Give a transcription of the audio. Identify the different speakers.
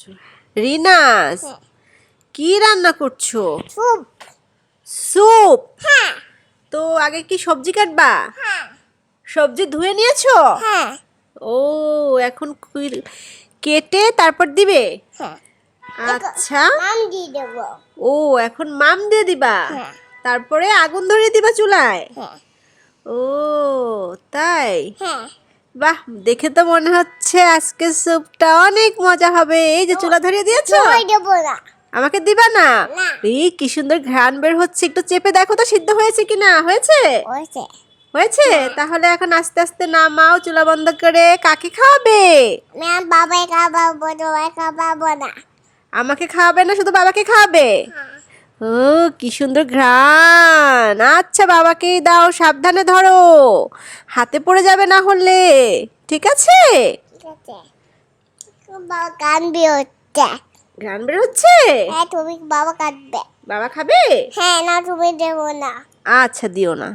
Speaker 1: করছ? রিনাস। কি? রান্না করছ? স্যুপ।
Speaker 2: হ্যাঁ।
Speaker 1: তো আগে কি সবজি কাটবা?
Speaker 2: হ্যাঁ।
Speaker 1: সবজি ধুয়ে নিয়েছো?
Speaker 2: হ্যাঁ।
Speaker 1: ও এখন কেটে তারপর দিবে?
Speaker 2: হ্যাঁ।
Speaker 1: আচ্ছা।
Speaker 2: নাম দিয়ে দেবো।
Speaker 1: ও এখন মাম দিয়ে দিবা?
Speaker 2: হ্যাঁ।
Speaker 1: তারপরে আগুন ধরিয়ে দিবা চুলায়?
Speaker 2: হ্যাঁ।
Speaker 1: ও তাই?
Speaker 2: হ্যাঁ।
Speaker 1: বাহ দেখে তো মনে হচ্ছে আজকে স্যুপটা অনেক মজা হবে। এই যে চুলা ধরিয়ে দিয়েছ?
Speaker 2: না।
Speaker 1: আমাকে দিবা না?
Speaker 2: না।
Speaker 1: এই কি সুন্দর ঘ্রাণ বের হচ্ছে একটু চেপে দেখো তো সিদ্ধ হয়েছে কিনা? হয়েছে?
Speaker 2: ওইছে
Speaker 1: হয়েছে? তাহলে এখন আস্তে আস্তে নামাও চুলা বন্ধ করে। কাকে খাওয়াবে?
Speaker 2: বাবাই খাবাবো না।
Speaker 1: আমাকে খাওয়াবে না শুধু বাবাকে খাওয়াবে? ও কি সুন্দর ঘ্রাণ। আচ্ছা বাবাকেই দাও সাবধানে ধরো। হাতে পড়ে যাবে না হলে। ঠিক আছে?
Speaker 2: গান
Speaker 1: বেরোচ্ছে। গান বেরোচ্ছে?
Speaker 2: হ্যাঁ তুমি বাবা কাঁদবে।
Speaker 1: বাবা খাবে?
Speaker 2: হ্যাঁ না তুমি দেবো না।
Speaker 1: আচ্ছা দিও না।